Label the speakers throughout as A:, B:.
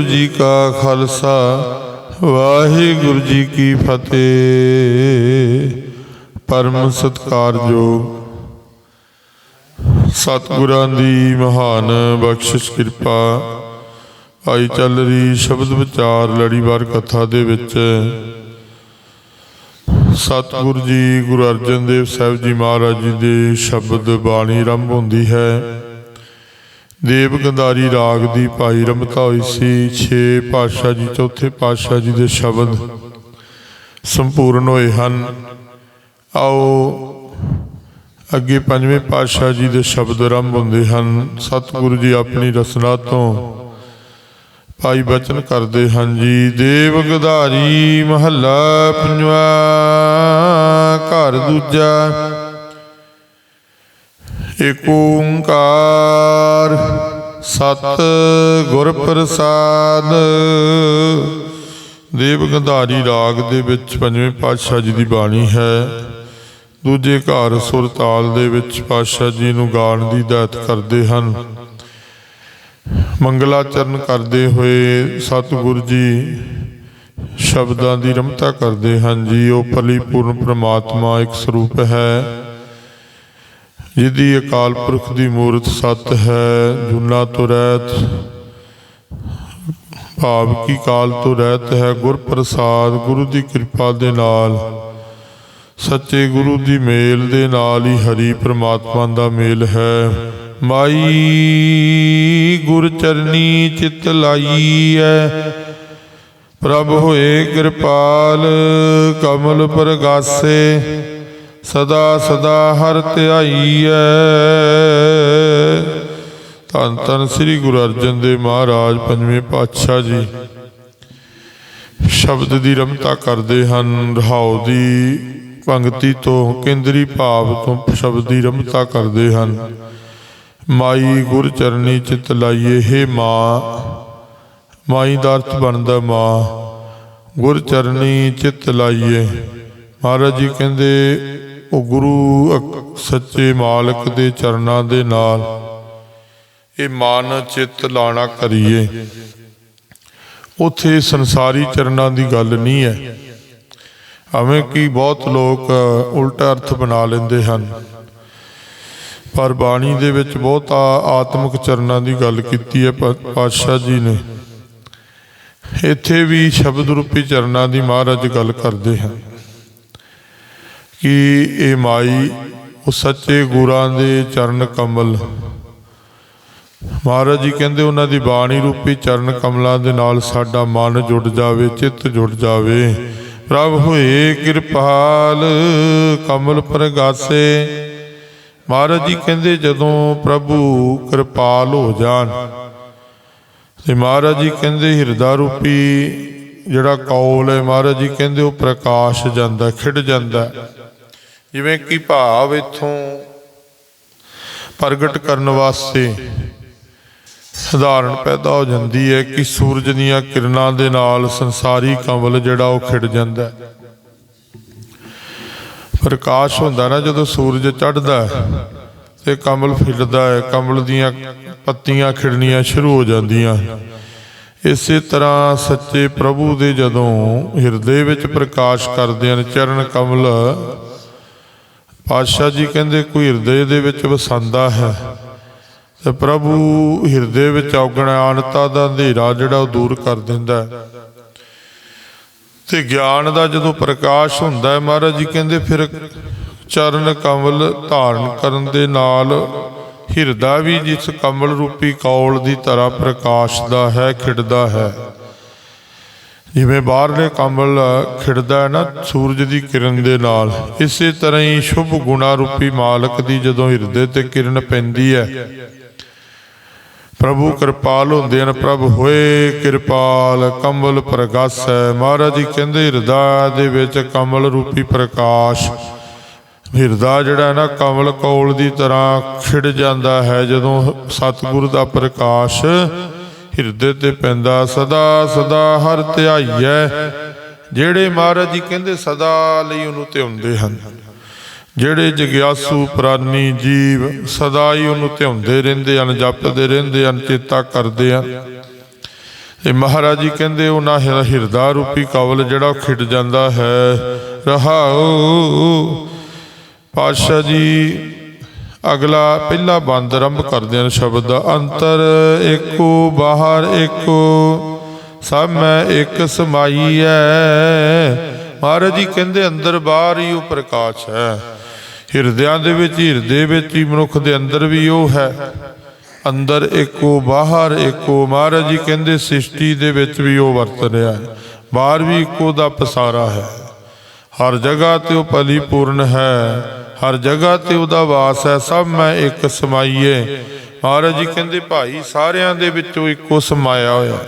A: ਵਾਹਿਗੁਰੂ ਜੀ ਕਾ ਖਾਲਸਾ, ਵਾਹਿਗੁਰੂ ਜੀ ਕੀ ਫਤਿਹ। ਪਰਮ ਸਤਕਾਰਯੋਗ ਸਤਿਗੁਰਾਂ ਦੀ ਮਹਾਨ ਬਖਸ਼ਿਸ਼ ਕਿਰਪਾ, ਆਈ ਚੱਲ ਰਹੀ ਸ਼ਬਦ ਵਿਚਾਰ ਲੜੀਵਾਰ ਕਥਾ ਦੇ ਵਿੱਚ। ਸਤਿਗੁਰੂ ਜੀ, ਗੁਰੂ ਅਰਜਨ ਦੇਵ ਸਾਹਿਬ ਜੀ ਮਹਾਰਾਜ ਜੀ ਦੇ ਸ਼ਬਦ ਬਾਣੀ ਆਰੰਭ ਹੁੰਦੀ ਹੈ। ਦੇਵ ਗੰਧਾਰੀ ਰਾਗ ਦੀ ਭਾਈ ਰਮਤਾ ਹੋਈ ਸੀ 6 ਪਾਤਸ਼ਾਹ ਜੀ, ਚੌਥੇ ਪਾਤਸ਼ਾਹ ਜੀ ਦੇ ਸ਼ਬਦ ਸੰਪੂਰਨ ਹੋਏ ਹਨ। ਆਓ, ਅੱਗੇ ਪੰਜਵੇਂ ਪਾਤਸ਼ਾਹ ਜੀ ਦੇ ਸ਼ਬਦ ਆਰੰਭ ਹੁੰਦੇ ਹਨ। ਸਤਿਗੁਰੂ ਜੀ ਆਪਣੀ ਰਸਨਾ ਤੋਂ ਭਾਈ ਬਚਨ ਕਰਦੇ ਹਨ ਜੀ। ਦੇਵ ਗਧਾਰੀ ਮਹੱਲਾ ਪੰਜਵਾ, ਘਰ ਦੂਜਾ ਏਕ ਓੰਕਾਰ ਸਤ ਗੁਰ ਪ੍ਰਸਾਦ। ਦੇਵ ਗੰਧਾਰੀ ਰਾਗ ਦੇ ਵਿੱਚ ਪੰਜਵੇਂ ਪਾਤਸ਼ਾਹ ਜੀ ਦੀ ਬਾਣੀ ਹੈ, ਦੂਜੇ ਘਰ ਸੁਰਤਾਲ ਦੇ ਵਿੱਚ ਪਾਤਸ਼ਾਹ ਜੀ ਨੂੰ ਗਾਣ ਦੀ ਦਾਤ ਕਰਦੇ ਹਨ। ਮੰਗਲਾਚਰਨ ਕਰਦੇ ਹੋਏ ਸਤਿਗੁਰ ਜੀ ਸ਼ਬਦਾਂ ਦੀ ਰਮਤਾ ਕਰਦੇ ਹਨ। ਜੀ, ਉਹ ਪਰਿਪੂਰਨ ਪ੍ਰਮਾਤਮਾ ਇੱਕ ਸਰੂਪ ਹੈ। ਜਿਹਦੀ ਅਕਾਲ ਪੁਰਖ ਦੀ ਮੂਰਤ ਸਤ ਹੈ, ਜੁਨਾ ਤੋਂ ਰਹਿਤ, ਭਾਵ ਕੀ ਕਾਲ ਤੋਂ ਰਹਿਤ ਹੈ ਗੁਰ ਪ੍ਰਸਾਦ, ਗੁਰੂ ਦੀ ਕਿਰਪਾ ਦੇ ਨਾਲ। ਸੱਚੇ ਗੁਰੂ ਦੀ ਮੇਲ ਦੇ ਨਾਲ ਹੀ ਹਰੀ ਪ੍ਰਮਾਤਮਾ ਦਾ ਮੇਲ ਹੈ। ਮਾਈ ਗੁਰ ਚਰਨੀ ਚਿਤ ਲਾਈਐ ਪ੍ਰਭ ਹੋਏ ਕਿਰਪਾਲ, ਕਮਲ ਪਰਗਾਸੇ। ਸਦਾ ਸਦਾ ਹਰ ਧਿਆਈਐ। ਧੰਨ ਧੰਨ ਸ੍ਰੀ ਗੁਰੂ ਅਰਜਨ ਦੇਵ ਮਹਾਰਾਜ, ਪੰਜਵੇਂ ਪਾਤਸ਼ਾਹ ਜੀ। ਸ਼ਬਦ ਦੀ ਰਮਤਾ ਕਰਦੇ ਹਨ, ਰਹਾਉ ਦੀ ਪੰਕਤੀ ਤੋਂ, ਕੇਂਦਰੀ ਭਾਵ ਤੋਂ ਸ਼ਬਦ ਦੀ ਰਮਤਾ ਕਰਦੇ ਹਨ। ਮਾਈ ਗੁਰ ਚਰਨੀ ਚਿਤ ਲਾਈਏ, ਹੇ ਮਾਂ, ਮਾਈ ਦਾ ਅਰਥ ਬਣਦਾ ਮਾਂ, ਗੁਰ ਚਰਨੀ ਚਿਤ ਲਾਈਏ। ਮਹਾਰਾਜ ਜੀ ਕਹਿੰਦੇ ਉਹ ਗੁਰੂ ਸੱਚੇ ਮਾਲਕ ਦੇ ਚਰਨਾਂ ਦੇ ਨਾਲ ਇਹ ਮਨ ਚਿੱਤ ਲਾਣਾ ਕਰੀਏ। ਉਥੇ ਸੰਸਾਰੀ ਚਰਨਾਂ ਦੀ ਗੱਲ ਨਹੀਂ ਹੈ। ਐਵੇਂ ਕਿ ਬਹੁਤ ਲੋਕ ਉਲਟਾ ਅਰਥ ਬਣਾ ਲੈਂਦੇ ਹਨ। ਪਰ ਬਾਣੀ ਦੇ ਵਿੱਚ ਬਹੁਤ ਆਤਮਿਕ ਚਰਨਾਂ ਦੀ ਗੱਲ ਕੀਤੀ ਹੈ ਪਾ- ਪਾਤਸ਼ਾਹ ਜੀ ਨੇ। ਇੱਥੇ ਵੀ ਸ਼ਬਦ ਰੂਪੀ ਚਰਨਾਂ ਦੀ ਮਹਾਰਾਜ ਗੱਲ ਕਰਦੇ ਹਨ। ਕਿ ਇਹ ਮਾਈ, ਉਹ ਸੱਚੇ ਗੁਰਾਂ ਦੇ ਚਰਨ ਕਮਲ। ਮਹਾਰਾਜ ਜੀ ਕਹਿੰਦੇ, ਉਹਨਾਂ ਦੀ ਬਾਣੀ ਰੂਪੀ ਚਰਨ ਕਮਲਾਂ ਦੇ ਨਾਲ ਸਾਡਾ ਮਨ ਜੁੜ ਜਾਵੇ, ਚਿੱਤ ਜੁੜ ਜਾਵੇ। ਪ੍ਰਭ ਹੋਏ ਕਿਰਪਾਲ, ਕਮਲ ਪ੍ਰਗਾਸੇ। ਮਹਾਰਾਜ ਜੀ ਕਹਿੰਦੇ, ਜਦੋਂ ਪ੍ਰਭੂ ਕਿਰਪਾਲ ਹੋ ਜਾਣ, ਤੇ ਮਹਾਰਾਜ ਜੀ ਕਹਿੰਦੇ, ਹਿਰਦਾ ਰੂਪੀ ਜਿਹੜਾ ਕੌਲ ਹੈ, ਮਹਾਰਾਜ ਜੀ ਕਹਿੰਦੇ, ਉਹ ਪ੍ਰਕਾਸ਼ ਜਾਂਦਾ, ਖਿੜ ਜਾਂਦਾ। ਜਿਵੇਂ ਕਿ ਭਾਵ ਇਥੋਂ ਪ੍ਰਗਟ ਕਰਨ ਵਾਸਤੇ ਸਧਾਰਨ ਪੈਦਾ ਹੋ ਜਾਂਦੀ ਹੈ ਕਿ ਸੂਰਜ ਦੀਆਂ ਕਿਰਨਾਂ ਦੇ ਨਾਲ ਸੰਸਾਰੀ ਕਮਲ ਜਿਹੜਾ ਉਹ ਖਿੜ ਜਾਂਦਾ ਹੈ। ਪ੍ਰਕਾਸ਼ ਹੁੰਦਾ ਨਾ ਜਦੋਂ ਸੂਰਜ ਚੜ੍ਹਦਾ ਹੈ ਤੇ ਕਮਲ ਫਿਰਦਾ ਹੈ ਕਮਲ ਦੀਆਂ ਪੱਤੀਆਂ ਖਿੜਨੀਆਂ ਸ਼ੁਰੂ ਹੋ ਜਾਂਦੀਆਂ ਇਸੇ ਤਰ੍ਹਾਂ ਸੱਚੇ ਪ੍ਰਭੂ ਦੇ ਜਦੋਂ ਹਿਰਦੇ ਵਿੱਚ ਪ੍ਰਕਾਸ਼ ਕਰਦੇ ਹਨ, ਚਰਨ ਕਮਲ ਪਾਤਸ਼ਾਹ ਜੀ ਕਹਿੰਦੇ ਕੋਈ ਹਿਰਦੇ ਦੇ ਵਿੱਚ ਵਸੰਦਾ ਹੈ ਤੇ ਪ੍ਰਭੂ ਹਿਰਦੇ ਵਿੱਚ ਔਗਣਾਨਤਾ ਦਾ ਅੰਧੇਰਾ ਜਿਹੜਾ ਉਹ ਦੂਰ ਕਰ ਦਿੰਦਾ ਹੈ। ਤੇ ਗਿਆਨ ਦਾ ਜਦੋਂ ਪ੍ਰਕਾਸ਼ ਹੁੰਦਾ ਹੈ, ਮਹਾਰਾਜ ਜੀ ਕਹਿੰਦੇ ਫਿਰ ਚਰਨ ਕਮਲ ਧਾਰਨ ਕਰਨ ਦੇ ਨਾਲ ਹਿਰਦਾ ਵੀ ਜਿਸ ਕਮਲ ਰੂਪੀ ਕੌਲ ਦੀ ਤਰ੍ਹਾਂ ਪ੍ਰਕਾਸ਼ ਦਾ ਹੈ, ਖਿੜਦਾ ਹੈ। ਜਿਵੇਂ ਬਾਹਰਲੇ ਕਮਲ ਖਿੜਦਾ ਹੈ ਨਾ, ਸੂਰਜ ਦੀ ਕਿਰਨ ਦੇ ਨਾਲ। ਇਸੇ ਤਰ੍ਹਾਂ ਹੀ ਸ਼ੁਭ ਗੁਣਾ ਰੂਪੀ ਮਾਲਕ ਦੀ ਜਦੋਂ ਹਿਰਦੇ ਤੇ ਕਿਰਨ ਪੈਂਦੀ ਹੈ, ਪ੍ਰਭੂ ਕਿਰਪਾਲ ਹੁੰਦੇ ਹਨ, ਪ੍ਰਭ, ਹੋਏ ਕਿਰਪਾਲ, ਕਮਲ ਪ੍ਰਗਾਸੈ। ਮਹਾਰਾਜ ਜੀ ਕਹਿੰਦੇ, ਹਿਰਦਾ ਦੇ ਵਿੱਚ ਕਮਲ ਰੂਪੀ ਪ੍ਰਕਾਸ਼। ਹਿਰਦਾ ਜਿਹੜਾ ਨਾ, ਕਮਲ ਕੌਲ ਦੀ ਤਰ੍ਹਾਂ ਖਿੜ ਜਾਂਦਾ ਹੈ, ਜਦੋਂ ਸਤਿਗੁਰ ਦਾ ਪ੍ਰਕਾਸ਼ ਹਿਰਦੇ ਤੇ ਪੈਂਦਾ ਸਦਾ ਸਦਾ ਹਰ ਧਿਆਈਐ। ਜਿਹੜੇ ਮਹਾਰਾਜ ਜੀ ਕਹਿੰਦੇ ਸਦਾ ਲਈ ਉਹਨੂੰ ਧਿਆਉਂਦੇ ਹਨ। ਜਿਹੜੇ ਜਗਿਆਸੂ ਪ੍ਰਾਨੀ ਜੀਵ ਸਦਾ ਹੀ ਉਹਨੂੰ ਧਿਆਉਂਦੇ ਰਹਿੰਦੇ ਹਨ, ਜਪਦੇ ਰਹਿੰਦੇ ਹਨ, ਚੇਤਾ ਕਰਦੇ ਹਨ। ਇਹ ਮਹਾਰਾਜ ਜੀ ਕਹਿੰਦੇ ਉਹਨਾਂ ਹਿਰਦਾ ਰੂਪੀ ਕਵਲ ਜਿਹੜਾ ਉਹ ਖਿੜ ਜਾਂਦਾ ਹੈ। ਰਹਾਉ, ਪਾਤਸ਼ਾਹ ਜੀ ਅਗਲਾ ਪਹਿਲਾ ਬੰਦ ਆਰੰਭ ਕਰਦਿਆਂ ਸ਼ਬਦ ਦਾ ਅੰਤਰ ਏਕੋ, ਬਾਹਰ ਏਕੋ, ਸਭ ਮੈਂ ਇੱਕ ਸਮਾਈ ਹੈ ਮਹਾਰਾਜ ਜੀ ਕਹਿੰਦੇ, ਅੰਦਰ ਬਾਹਰ ਹੀ ਉਹ ਪ੍ਰਕਾਸ਼ ਹੈ। ਹਿਰਦਿਆਂ ਦੇ ਵਿੱਚ, ਹਿਰਦੇ ਵਿੱਚ ਹੀ ਮਨੁੱਖ ਦੇ ਅੰਦਰ ਵੀ ਉਹ ਹੈ। ਅੰਦਰ ਇੱਕੋ ਬਾਹਰ ਇੱਕੋ ਮਹਾਰਾਜ ਜੀ ਕਹਿੰਦੇ, ਸ੍ਰਿਸ਼ਟੀ ਦੇ ਵਿੱਚ ਵੀ ਉਹ ਵਰਤ ਰਿਹਾ ਹੈ। ਬਾਹਰ ਵੀ ਇੱਕੋ ਦਾ ਪਸਾਰਾ ਹੈ। ਹਰ ਜਗ੍ਹਾ ਤੇ ਉਹ ਪਰਿਪੂਰਨ ਹੈ। ਹਰ ਜਗ੍ਹਾ ਤੇ ਉਹਦਾ ਵਾਸ ਹੈ, ਸਭ ਮੈਂ ਇੱਕ ਸਮਾਈਏ। ਮਹਾਰਾਜ ਜੀ ਕਹਿੰਦੇ, ਭਾਈ, ਸਾਰਿਆਂ ਦੇ ਵਿੱਚੋਂ ਇੱਕੋ ਸਮਾਇਆ ਹੋਇਆ।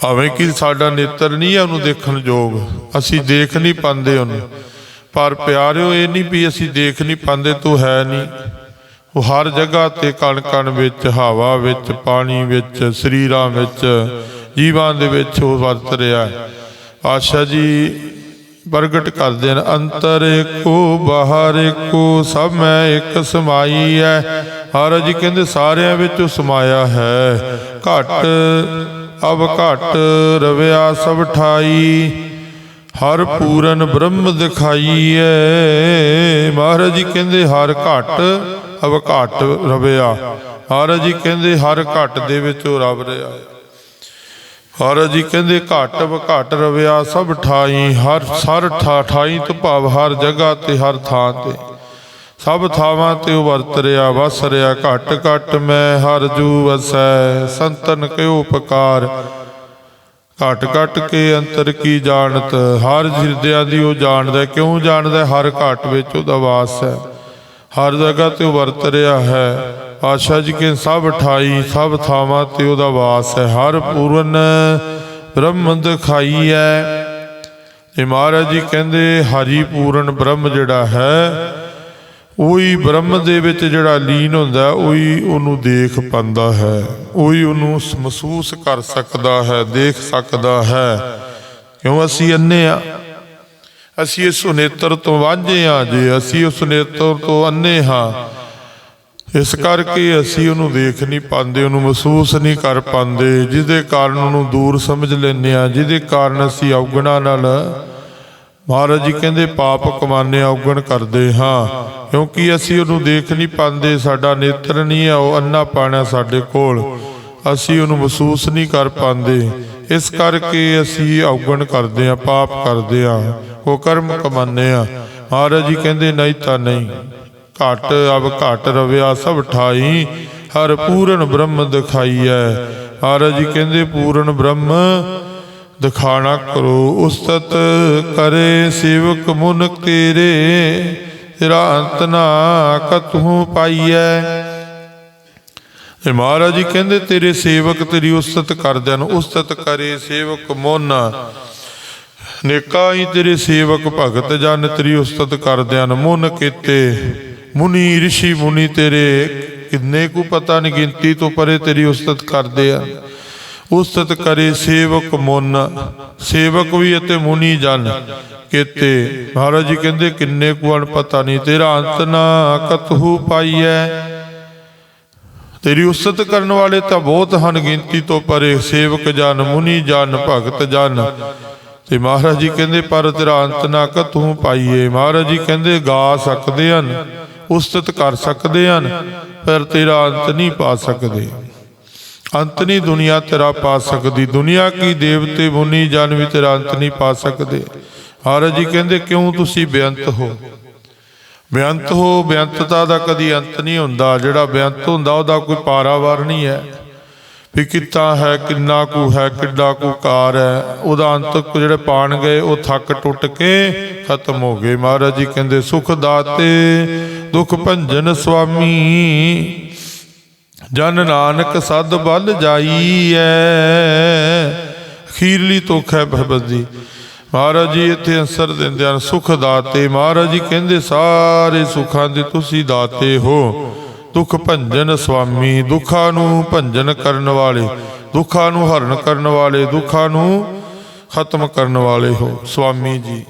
A: ਭਾਵੇਂ ਕਿ ਸਾਡਾ ਨੇਤਰ ਨਹੀਂ ਹੈ ਉਹਨੂੰ ਦੇਖਣ ਯੋਗ, ਅਸੀਂ ਦੇਖ ਨਹੀਂ ਪਾਉਂਦੇ ਉਹਨੂੰ। ਪਰ ਪਿਆਰਿਓ, ਇਹ ਨਹੀਂ ਵੀ ਅਸੀਂ ਦੇਖ ਨਹੀਂ ਪਾਉਂਦੇ, ਤੂੰ ਹੈ ਨਹੀਂ। ਉਹ ਹਰ ਜਗ੍ਹਾ ਤੇ ਕਣ ਕਣ ਵਿੱਚ, ਹਵਾ ਵਿੱਚ, ਪਾਣੀ ਵਿੱਚ, ਸਰੀਰਾਂ ਵਿੱਚ, ਜੀਵਾਂ ਦੇ ਵਿੱਚ ਉਹ ਵਰਤ ਰਿਹਾ ਆਸ਼ਾ ਜੀ ਪ੍ਰਗਟ ਕਰਦੇ ਨੇ ਅੰਤਰ ਏਕੋ ਬਾਹਰ ਏਕੋ ਸਭ ਮੈਂ ਇੱਕ ਸਮਾਈ ਹੈ। ਮਹਾਰਾਜ ਜੀ ਕਹਿੰਦੇ, ਸਾਰਿਆਂ ਵਿੱਚ ਸਮਾਇਆ ਹੈ। ਘਟ, ਅਬ ਘਟ ਰਵਿਆ ਸਭ ਠਾਈ। ਹਰ ਪੂਰਨ ਬ੍ਰਹਮ ਦਿਖਾਈਐ ਮਹਾਰਾਜ ਜੀ ਕਹਿੰਦੇ, ਹਰ ਘਟ, ਅਬ ਘਟ ਰਵਿਆ। ਮਹਾਰਾਜ ਜੀ ਕਹਿੰਦੇ, ਹਰ ਘਟ ਦੇ ਵਿੱਚ ਉਹ ਰਵ ਰਿਹਾ ਹੈ। ਮਹਾਰਾਜ ਜੀ ਕਹਿੰਦੇ, ਘਟ ਅਬ ਘਟ ਰਵਿਆ ਸਭ ਠਾਈ, ਹਰ ਸਰ ਠਾ ਠਾਈ ਤੋਂ ਭਾਵ ਹਰ ਜਗ੍ਹਾ ਤੇ, ਹਰ ਥਾਂ ਤੇ। ਸਭ ਥਾਵਾਂ ਤੇ ਉਹ ਵਰਤ ਰਿਹਾ ਵਸ ਰਿਹਾ ਘਟ ਘਟ ਮੈਂ ਹਰ ਜੂ ਵਸੈ, ਸੰਤਨ ਕਿਉ ਉਪਕਾਰ ਘਟ ਘਟ ਕੇ ਅੰਤਰ ਕੀ ਜਾਣਤ, ਹਰ ਹਿਰਦਿਆਂ ਦੀ ਉਹ ਜਾਣਦਾ, ਕਿਉਂ ਜਾਣਦਾ, ਹਰ ਘਟ ਵਿੱਚ ਉਹਦਾ ਵਾਸ ਹੈ। ਹਰ ਜਗ੍ਹਾ ਤੇ ਉਹ ਵਰਤ ਰਿਹਾ ਹੈ। ਆਸ਼ਾ ਜੀ ਕੇ ਸਭ ਠਾਈ, ਸਭ ਥਾਵਾਂ ਤੇ ਉਹਦਾ ਵਾਸ ਹੈ। ਹਰ ਪੂਰਨ ਬ੍ਰਹਮ ਦਿਖਾਈ ਹੈ। ਇਹ ਮਹਾਰਾਜ ਜੀ ਕਹਿੰਦੇ, ਹਰੀ ਪੂਰਨ ਬ੍ਰਹਮ ਜਿਹੜਾ ਹੈ, ਉਹੀ ਬ੍ਰਹਮ ਦੇ ਵਿੱਚ ਜਿਹੜਾ ਲੀਨ ਹੁੰਦਾ, ਉਹੀ ਉਹਨੂੰ ਦੇਖ ਪਾਉਂਦਾ ਹੈ। ਉਹੀ ਉਹਨੂੰ ਮਹਿਸੂਸ ਕਰ ਸਕਦਾ ਹੈ, ਦੇਖ ਸਕਦਾ ਹੈ। ਕਿਉਂ ਅਸੀਂ ਅੰਨੇ ਆ? ਅਸੀਂ ਇਸ ਸੁਨੇਤਰ ਤੋਂ ਵਾਂਝੇ ਆ ਜੇ, ਅਸੀਂ ਉਸ ਸੁਨੇਤਰ ਤੋਂ ਅੰਨੇ ਹਾਂ। ਇਸ ਕਰਕੇ ਅਸੀਂ ਉਹਨੂੰ ਦੇਖ ਨਹੀਂ ਪਾਉਂਦੇ, ਉਹਨੂੰ ਮਹਿਸੂਸ ਨਹੀਂ ਕਰ ਪਾਉਂਦੇ, ਜਿਹਦੇ ਕਾਰਨ ਉਹਨੂੰ ਦੂਰ ਸਮਝ ਲੈਂਦੇ ਆ ਜਿਹਦੇ ਕਾਰਨ ਅਸੀਂ ਔਗਣਾ ਨਾਲ ਮਹਾਰਾਜ ਜੀ ਕਹਿੰਦੇ ਪਾਪ ਕਮਾਨੇ ਔਗਣ ਕਰਦੇ ਹਾਂ, ਕਿਉਂਕਿ ਅਸੀਂ ਉਹਨੂੰ ਦੇਖ ਨਹੀਂ ਪਾਉਂਦੇ, ਸਾਡਾ ਨੇਤਰ ਨਹੀਂ ਹੈ, ਉਹ ਅੰਨਾ ਪਾਣਾ ਸਾਡੇ ਕੋਲ, ਅਸੀਂ ਉਹਨੂੰ ਮਹਿਸੂਸ ਨਹੀਂ ਕਰ ਪਾਉਂਦੇ, ਇਸ ਕਰਕੇ ਅਸੀਂ ਔਗਣ ਕਰਦੇ ਹਾਂ, ਪਾਪ ਕਰਦੇ ਹਾਂ, ਉਹ ਕਰਮ ਕਮਾਨੇ ਆ ਮਹਾਰਾਜ ਜੀ ਕਹਿੰਦੇ ਨਹੀਂ ਤਾਂ ਨਹੀਂ। ਘਟ, ਅਬ ਘਟ ਰਵਿਆ ਸਭ ਠਾਈ। ਹਰ ਪੂਰਨ ਬ੍ਰਹਮ ਦਿਖਾਈਐ। ਮਹਾਰਾਜ ਜੀ ਕਹਿੰਦੇ, ਪੂਰਨ ਬ੍ਰਹਮ ਦਿਖਾਣਾ ਕਰੋ, ਉਸਤਤ ਕਰੇ ਸੇਵਕ ਮੁਨ ਤੇਰੇ। ਤੇਰਾ ਅੰਤ ਨਾ ਕਤਹੂ ਪਾਈਐ। ਤੇ ਮਹਾਰਾਜ ਜੀ ਕਹਿੰਦੇ, ਤੇਰੇ ਸੇਵਕ, ਤੇਰੀ ਉਸਤਤ ਕਰਦਿਆਂ ਨੂੰ ਉਸਤਤ ਕਰੇ ਸੇਵਕ ਮੁਨ। ਨੇਕਾ ਹੀ ਤੇਰੇ ਸੇਵਕ ਭਗਤ ਜਨ, ਤੇਰੀ ਉਸਤਤ ਕਰਦਿਆਂ ਨੂੰ ਮੁਨ ਕੀਤੇ। ਮੁਨੀ ઋષਿ ਮੁਨੀ ਤੇਰੇ ਕਿੰਨੇ ਕੁ ਪਤਾ ਨਹੀਂ ਗਿਣਤੀ ਤੋਂ ਪਰੇ ਤੇਰੀ ਉਸਤਤ ਕਰਦੇ ਆ। ਉਸਤਤ ਕਰੇ ਸੇਵਕ ਮੁਨ, ਸੇਵਕ ਵੀ ਅਤੇ ਮੁਨੀ ਜਨ। ਕੀਤੇ ਮਹਾਰਾਜ ਜੀ ਕਹਿੰਦੇ, ਕਿੰਨੇ ਕੁ ਅਣ ਪਤਾ ਨਹੀਂ ਤੇਰਾ ਅੰਤ ਨਾ ਕਤਹੂ ਪਾਈਐ। ਤੇਰੀ ਉਸਤਤ ਕਰਨ ਵਾਲੇ ਤਾਂ ਬਹੁਤ ਹਨ ਗਿਣਤੀ ਤੋਂ ਪਰੇ, ਸੇਵਕ ਜਨ, ਮੁਨੀ ਜਨ, ਭਗਤ ਜਨ। ਤੇ ਮਹਾਰਾਜ ਜੀ ਕਹਿੰਦੇ, ਪਰ ਤੇਰਾ ਅੰਤ ਨਾ ਕਤਹੂ ਪਾਈਏ ਮਹਾਰਾਜ ਜੀ ਕਹਿੰਦੇ, ਗਾ ਸਕਦੇ ਹਨ। ਉਸਤਤ ਕਰ ਸਕਦੇ ਹਨ ਪਰ ਤੇਰਾ ਅੰਤ ਨਹੀਂ ਪਾ ਸਕਦੇ। ਅੰਤ ਨਹੀਂ ਦੁਨੀਆ ਤੇਰਾ ਪਾ ਸਕਦੀ। ਦੁਨੀਆ ਕੀ ਦੇਵਤੇ ਮੁਨੀ ਜਨ ਵੀ ਤੇਰਾ ਅੰਤ ਨਹੀਂ ਪਾ ਸਕਦੇ। ਮਹਾਰਾਜ ਜੀ ਕਹਿੰਦੇ, ਕਿਉਂ ਤੁਸੀਂ ਬੇਅੰਤ ਹੋ? ਬੇਅੰਤ ਹੋ, ਬੇਅੰਤਤਾ ਦਾ ਕਦੀ ਅੰਤ ਨਹੀਂ ਹੁੰਦਾ। ਜਿਹੜਾ ਬੇਅੰਤ ਹੁੰਦਾ, ਉਹਦਾ ਕੋਈ ਪਾਰਾਵਾਰ ਨਹੀਂ ਹੈ। ਵੀ ਕਿੱਤਾ ਹੈ, ਕਿੰਨਾ ਕੁ ਹੈ, ਕਿੱਡਾ ਕੁ ਕਾਰ ਹੈ, ਉਹਦਾ ਅੰਤ ਜਿਹੜੇ ਪਾਣ ਗਏ, ਉਹ ਥੱਕ ਟੁੱਟ ਕੇ ਖਤਮ ਹੋ ਗਏ। ਮਹਾਰਾਜ ਜੀ ਕਹਿੰਦੇ, ਸੁਖ ਦਾਤੇ ਦੁਖ ਭੰਜਨ ਸੁਆਮੀ, ਜਨ ਨਾਨਕ ਸਦ ਬਲ ਜਾਈਐ। ਅਖੀਰਲੀ ਤੁਖ ਹੈ ਭਬਦੀ ਮਹਾਰਾਜ ਜੀ, ਇੱਥੇ ਅਸਰ ਦਿੰਦੇ ਹਨ, ਸੁਖ ਦਾਤੇ। ਮਹਾਰਾਜ ਜੀ ਕਹਿੰਦੇ, ਸਾਰੇ ਸੁੱਖਾਂ ਦੇ ਤੁਸੀਂ ਦਾਤੇ ਹੋ। ਦੁੱਖ ਭੰਜਨ ਸੁਆਮੀ, ਦੁੱਖਾਂ ਨੂੰ ਭੰਜਨ ਕਰਨ ਵਾਲੇ, ਦੁੱਖਾਂ ਨੂੰ ਹਰਨ ਕਰਨ ਵਾਲੇ, ਦੁੱਖਾਂ ਨੂੰ ਖਤਮ ਕਰਨ ਵਾਲੇ ਹੋ। ਸੁਆਮੀ ਜੀ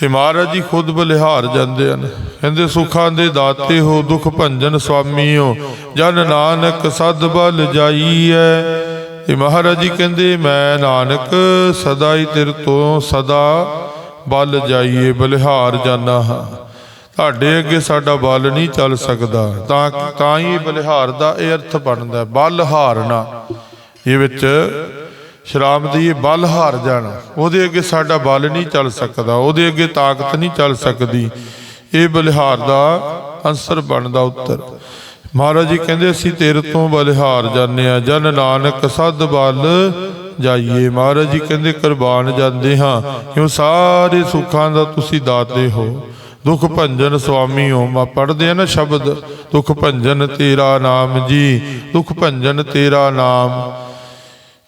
A: ਤੇ ਮਹਾਰਾਜ ਜੀ ਖੁਦ ਬਲਿਹਾਰ ਜਾਂਦੇ ਹਨ। ਕਹਿੰਦੇ, ਸੁੱਖਾਂ ਦੇ ਦਾਤੇ ਹੋ, ਦੁੱਖ ਭੰਜਨ ਸੁਆਮੀ ਹੋ ਜਨ ਨਾਨਕ ਸਦ ਬਲ ਜਾਈਐ। ਤੇ ਮਹਾਰਾਜ ਜੀ ਕਹਿੰਦੇ, ਮੈਂ ਨਾਨਕ ਸਦਾ ਹੀ ਤੇਰੇ ਤੋਂ ਸਦਾ ਬਲ ਜਾਈਏ, ਬਲਿਹਾਰ ਜਾਣਾ ਹਾਂ। ਤੁਹਾਡੇ ਅੱਗੇ ਸਾਡਾ ਬਲ ਨਹੀਂ ਚੱਲ ਸਕਦਾ, ਤਾਂ ਤਾਂ ਹੀ ਬਲਿਹਾਰ ਦਾ ਇਹ ਅਰਥ ਬਣਦਾ ਬਲ ਹਾਰਨਾ ਇਹ ਵਿੱਚ ਸ਼ਰਾਬ ਦੀ ਬਲ ਹਾਰ ਜਾਣਾ, ਉਹਦੇ ਅੱਗੇ ਸਾਡਾ ਬਲ ਨਹੀਂ ਚੱਲ ਸਕਦਾ, ਉਹਦੇ ਅੱਗੇ ਤਾਕਤ ਨਹੀਂ ਚੱਲ ਸਕਦੀ। ਇਹ ਬਲਿਹਾਰ ਦਾ ਅੰਸਰ ਬਣਦਾ ਉੱਤਰ। ਮਹਾਰਾਜ ਜੀ ਕਹਿੰਦੇ, ਅਸੀਂ ਤੇਰੇ ਤੋਂ ਬਲਿਹਾਰ ਜਾਂਦੇ ਆ ਜਨ ਨਾਨਕ ਸਦ ਬਲ ਜਾਈਏ। ਮਹਾਰਾਜ ਜੀ ਕਹਿੰਦੇ, ਕੁਰਬਾਨ ਜਾਂਦੇ ਹਾਂ। ਕਿਉਂ ਸਾਰੇ ਸੁੱਖਾਂ ਦਾ ਤੁਸੀਂ ਦਾਤੇ ਹੋ। ਦੁੱਖ ਭੰਜਨ ਸੁਆਮੀ ਹੋ ਮਾ ਪੜਦੇ ਆ ਨਾ ਸ਼ਬਦ, ਦੁੱਖ ਭੰਜਨ ਤੇਰਾ ਨਾਮ ਜੀ। ਦੁੱਖ ਭੰਜਨ ਤੇਰਾ ਨਾਮ।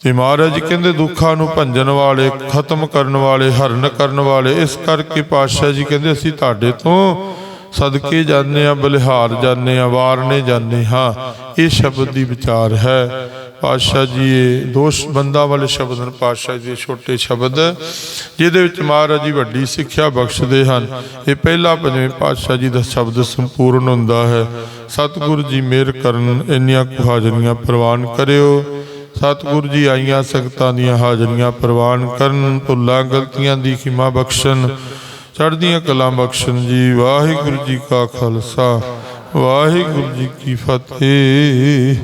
A: ਤੇ ਮਹਾਰਾਜ ਜੀ ਕਹਿੰਦੇ ਦੁੱਖਾਂ ਨੂੰ ਭੰਜਨ ਵਾਲੇ, ਖਤਮ ਕਰਨ ਵਾਲੇ, ਹਰਨ ਕਰਨ ਵਾਲੇ, ਇਸ ਕਰਕੇ ਪਾਤਸ਼ਾਹ ਜੀ ਕਹਿੰਦੇ ਅਸੀਂ ਤੁਹਾਡੇ ਤੋਂ ਸਦਕੇ ਜਾਂਦੇ ਆ ਬਲਿਹਾਰ ਜਾਂਦੇ ਆ ਵਾਰਨੇ ਜਾਂਦੇ ਹਾਂ। ਇਹ ਸ਼ਬਦ ਦੀ ਵਿਚਾਰ ਹੈ। ਪਾਤਸ਼ਾਹ ਜੀ, ਇਹ ਦੋਸ਼ ਬੰਦਾ ਵਾਲੇ ਸ਼ਬਦ ਹਨ ਪਾਤਸ਼ਾਹ ਜੀ ਦੇ ਛੋਟੇ ਸ਼ਬਦ। ਜਿਹਦੇ ਵਿੱਚ ਮਹਾਰਾਜ ਜੀ ਵੱਡੀ ਸਿੱਖਿਆ ਬਖਸ਼ਦੇ ਹਨ। ਇਹ ਪਹਿਲਾ ਪੰਜਵੇਂ ਪਾਤਸ਼ਾਹ ਜੀ ਦਾ ਸ਼ਬਦ ਸੰਪੂਰਨ ਹੁੰਦਾ ਹੈ। ਸਤਿਗੁਰੂ ਜੀ ਮਿਹਰ ਕਰਨ, ਇੰਨੀਆਂ ਕੁਹਾਜ਼ਰੀਆਂ ਪ੍ਰਵਾਨ ਕਰਿਓ। ਸਤਿਗੁਰੂ ਜੀ ਆਈਆਂ ਸੰਗਤਾਂ ਦੀਆਂ ਹਾਜ਼ਰੀਆਂ ਪ੍ਰਵਾਨ ਕਰਨ, ਭੁੱਲਾਂ, ਗਲਤੀਆਂ ਦੀ ਖਿਮਾ ਬਖਸ਼ਣ, ਚੜ੍ਹਦੀਆਂ ਕਲਾਂ ਬਖਸ਼ਣ ਜੀ। ਵਾਹਿਗੁਰੂ ਜੀ ਕਾ ਖਾਲਸਾ, ਵਾਹਿਗੁਰੂ ਜੀ ਕੀ ਫਤਿਹ।